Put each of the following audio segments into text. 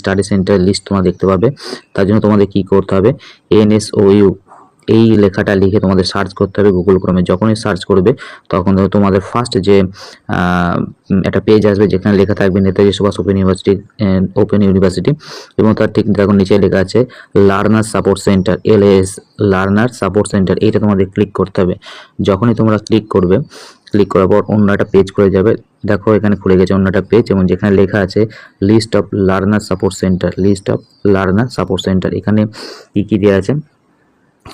Study centre list তোমরা দেখতে পাবে। তার জন্য তোমাদের কি করতে হবে? এনএসওইউ এই লেখাটা লিখে তোমাদের সার্চ করতে হবে গুগল ক্রমে যখনই সার্চ করবে, তখন তোমাদের ফার্স্ট যে একটা পেজ আসবে, যেখানে লেখা থাকবে Netaji Subhash open university open university এবং তার ঠিক দেখো নিচে লেখা আছে learner support centre L S learner support centre এইটা তোমাদের ক্লিক করতে হবে। যখনই তোমরা ক্লিক করবে ক্লিক করার পর অন্য একটা পেজ খুলে যাবে। দেখো, এখানে খুলে গেছে অন্য একটা পেজ এবং যেখানে লেখা আছে list of learner support centre list of learner support centre এখানে কী কী দেওয়া আছে?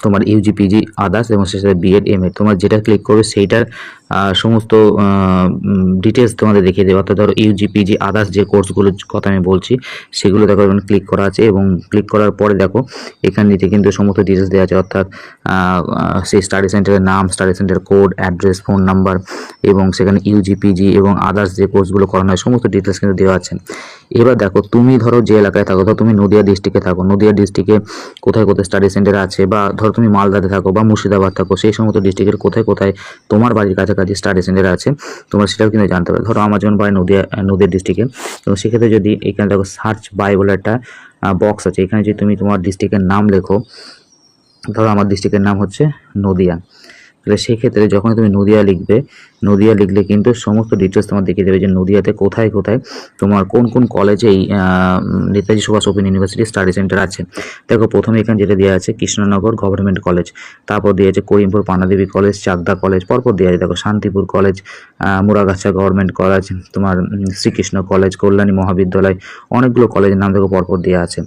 তোমার ইউজি পিজি আদার্স এবং সে সাথে বিএড এম তোমার যেটা ক্লিক করবে সেইটার সমস্ত ডিটেলস তোমাদের দেখিয়ে দেবে। অর্থাৎ ধরো ইউজি পিজি আদার্স যে কোর্সগুলোর কথা আমি বলছি, সেগুলো দেখো এখানে ক্লিক করা আছে এবং ক্লিক করার পরে দেখো এখান নিচে কিন্তু সমস্ত ডিটেলস দেওয়া আছে। অর্থাৎ সেই স্টাডি সেন্টারের নাম study centre code address phone number এবং সেখানে ইউজি পিজি এবং আদার্স যে কোর্সগুলো করানো হয়, সমস্ত ডিটেলস কিন্তু দেওয়া আছে। এবার দেখো তুমি ধরো যে এলাকায় থাকো, ধরো তুমি নদিয়া ডিস্ট্রিক্টে থাকো, নদিয়া ডিস্ট্রিক্টে কোথায় কোথায় স্টাডি সেন্টার আছে বা ধরো তুমি মালদাতে থাকো বা মুর্শিদাবাদ থাকো, সেই সমস্ত ডিস্ট্রিক্টের কোথায় কোথায় তোমার বাড়ির কাছাকাছি স্টাডি সেন্টার আছে, তোমরা সেটাও কিন্তু জানতে পারো ধরো আমার যেমন বাড়ি নদিয়া নদীর ডিস্ট্রিক্টে তো সেক্ষেত্রে যদি এখানে দেখো সার্চ বাই বলে একটা বক্স আছে, এখানে যদি তুমি তোমার ডিস্ট্রিক্টের নাম লেখো, ধরো আমার ডিস্ট্রিক্টের নাম হচ্ছে নদিয়া। তাহলে সেক্ষেত্রে যখন তুমি নদিয়া লিখবে নদিয়া লিখলে কিন্তু সমস্ত ডিটেলস তোমার দেখিয়ে দেবে যে নদিয়াতে কোথায় কোথায় তোমার কোন কোন কলেজে এই Netaji Subhash open university study centre আছে। দেখো প্রথমে এখানে যেটা দেওয়া আছে কৃষ্ণনগর গভর্নমেন্ট কলেজ তারপর দেওয়া আছে করিমপুর পানাদেবী কলেজ চাকদা কলেজ পরপর দেওয়া আছে দেখো Shantipur college Muragachha government college তোমার শ্রীকৃষ্ণ কলেজ কল্যাণী মহাবিদ্যালয় অনেকগুলো কলেজের নাম দেখো পরপর দেওয়া আছে।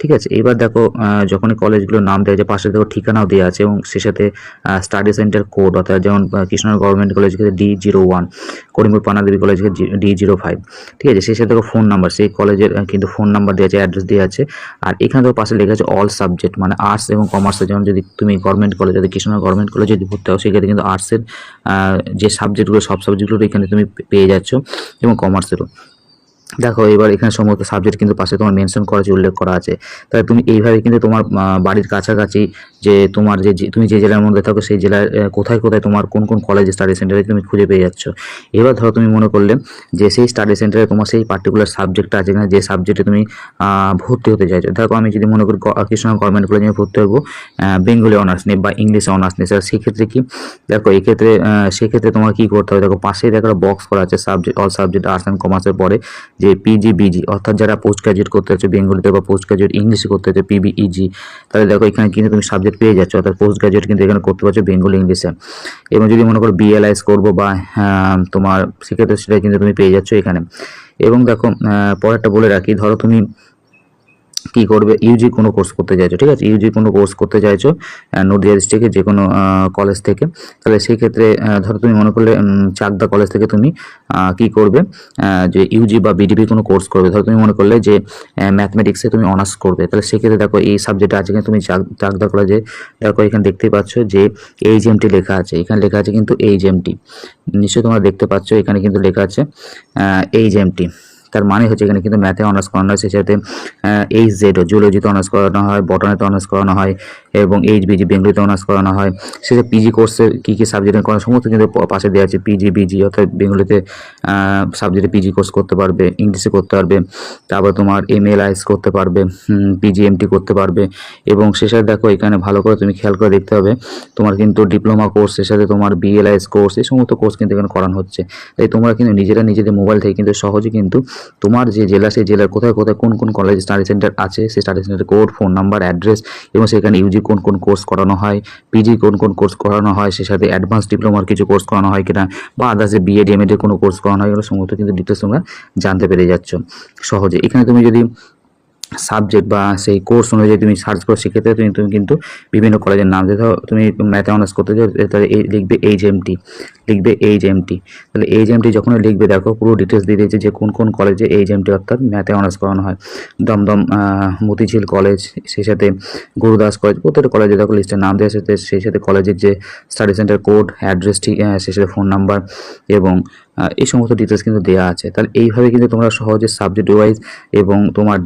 ঠিক আছে এবার দেখো আহ, যখনই কলেজগুলোর নাম দেওয়া আছে পাশে দেখো ঠিকানাও দেওয়া আছে এবং সে সাথে স্টাডি সেন্টার কোড অর্থাৎ যেমন কৃষ্ণনগর গভর্নমেন্ট কলেজ থেকে D zero one Karimpur Panadevi college D zero five ঠিক আছে? সেই সাথে ফোন নাম্বার সেই কলেজের কিন্তু ফোন নাম্বার দেওয়া আছে অ্যাড্রেস দেওয়া আছে। আর এখানে তো পাশে লেখা আছে অল সাবজেক্ট মানে আর্টস এবং কমার্সের যেমন যদি তুমি গভর্নমেন্ট কলেজ যদি কৃষ্ণনগর গভর্নমেন্ট কলেজে যদি ভর্তি হও, সেক্ষেত্রে কিন্তু আর্টসের যে সাবজেক্টগুলো সব সাবজেক্টগুলো এখানে তুমি পেয়ে যাচ্ছ এবং কমার্সেরও দেখো, এবার এখানে সমস্ত সাবজেক্ট কিন্তু পাশে তোমার মেনশন করা আছে, উল্লেখ করা আছে। তাহলে তুমি এইভাবে কিন্তু তোমার বাড়ির কাছাকাছি যে তোমার যে তুমি যে জেলার মধ্যে থাকো, সেই জেলার কোথায় কোথায় তোমার কোন কোন কলেজ স্টাডি সেন্টারে তুমি খুঁজে পেয়ে যাচ্ছ। এবার ধরো তুমি মনে করলে যে সেই স্টাডি সেন্টারে তোমার সেই পার্টিকুলার সাবজেক্টটা আছে যে সাবজেক্টে তুমি ভর্তি হতে চাইছো। দেখো, আমি যদি মনে করি কৃষ্ণ গভর্নমেন্ট কলেজে আমি ভর্তি হব বেঙ্গলি অনার্স নিয়ে বা ইংলিশে অনার্স নিয়ে স্যার সেক্ষেত্রে কি? দেখো, এক্ষেত্রে সেক্ষেত্রে তোমার কি করতে হবে? দেখো, পাশেই দেখো বক্স করা আছে subject all subject arts and কমার্সের পরে। যে পিজি বিজি অর্থাৎ যারা পোস্ট গ্রাজুয়েট করতে যাচ্ছে বেঙ্গলিতে বা পোস্ট গ্রাজুয়েট ইংলিশে করতে যাচ্ছে পিবিইজি তাহলে দেখো এখানে কিন্তু তুমি সাবজেক্ট পেয়ে যাচ্ছ, অর্থাৎ পোস্ট গ্রাজুয়েট কিন্তু এখানে করতে পারছ বেঙ্গলি ইংলিশে এবং যদি মনে করো বিএলআইস করব বা তোমার সেক্ষেত্রে সেটা কিন্তু তুমি পেয়ে যাচ্ছ এখানে। এবং দেখো পরেরটা বলে রাখি, ধরো তুমি কি করবে? ইউজি কোনো কোর্স করতে চাইছো, ঠিক আছে? ইউজি কোনো কোর্স করতে চাইছো নদিয়া ডিস্ট্রিক্টে যে কোনো কলেজ থেকে, তাহলে সেই ক্ষেত্রে ধরো তুমি মনে করলে চাকদা কলেজ থেকে তুমি কি করবে? যে ইউজি বা বিডিপি কোনো কোর্স করবে। ধরো তুমি মনে করলে যে ম্যাথমেটিক্সে তুমি অনার্স করবে। তাহলে সেক্ষেত্রে দেখো, এই সাবজেক্ট আছে কিন্তু তুমি চাক- চাকদা কলেজে দেখো, এখানে দেখতেই পাচ্ছ যে এইচ এমটি লেখা আছে। এখানে লেখা আছে কিন্তু এইচ এমটি নিশ্চয়ই তোমরা দেখতে পাচ্ছ, এখানে কিন্তু লেখা আছে এইচ এমটি তার মানে হচ্ছে এখানে কিন্তু ম্যাথে অনার্স করানো হয়। সেই সাথে এইচ জেডও জুলজিতে অনার্স করানো হয় বটানিতে অনার্স করানো হয় এবং এইচ বিজি বেঙ্গলিতে অনার্স করানো হয়। সেটা পিজি কোর্সে কী কী সাবজেক্টে করানো সমস্ত কিন্তু পাশে দেওয়া আছে। পিজি বিজি অর্থাৎ বেঙ্গলিতে সাবজেক্টে পিজি কোর্স করতে পারবে ইংলিশে করতে পারবে, তারপর তোমার এম এল আইস করতে পারবে পিজি এমটি করতে পারবে এবং সে সাথে দেখো এখানে ভালো করে তুমি খেয়াল করে দেখতে হবে, তোমার কিন্তু ডিপ্লোমা কোর্স এর সাথে তোমার বিএলআইএস কোর্স এই সমস্ত কোর্স কিন্তু এখানে করানো হচ্ছে। তাই তোমরা কিন্তু নিজেরা নিজেদের মোবাইল থেকে কিন্তু সহজে কিন্তু তোমার যে জেলা, সেই জেলার কোথায় কোথায়, কোন কোন কলেজ স্টাডি সেন্টার আছে? সেই study centre code phone number address এবং সেখানে ইউজি কোন কোন কোর্স করানো হয়? পিজি কোন কোন কোর্স করানো হয়? সে সাথে অ্যাডভান্স ডিপ্লোমার কিছু কোর্স করানো হয় কিনা? বা আদার্স বিএড এমএড কোনো কোর্স করানো হয়? এগুলো সমস্ত কিন্তু ডিটেলস তোমরা জানতে পেরে যাচ্ছ। সহজে। এখানে তুমি যদি সাবজেক্ট বা সেই কোর্স অনুযায়ী তুমি সার্চ করো, সেক্ষেত্রে তুমি তুমি কিন্তু বিভিন্ন কলেজের নাম দিতে হবে তুমি ম্যাথে অনার্স করতে চাও তাহলে এই লিখবে এইচ এমটি লিখবে এইচ এমটি তাহলে এইচ এমটি যখন লিখবে, দেখো পুরো ডিটেলস দিয়ে দিয়েছে যে কোন কোন কলেজে এইচ এমটি অর্থাৎ ম্যাথে অনার্স করানো হয়। দমদম মতিঝিল কলেজ সেই সাথে গুরুদাস কলেজ প্রত্যেকটা কলেজে দেখো লিস্টের নাম দেওয়া সাথে সেই সাথে কলেজের যে স্টাডি সেন্টার কোড অ্যাড্রেস ঠিক সেই সাথে ফোন নাম্বার এবং এই সমস্ত ডিটেলস কিন্তু দেওয়া আছে। তাহলে এইভাবে কিন্তু তোমরা সহজে সাবজেক্ট ওয়াইজ এবং তোমার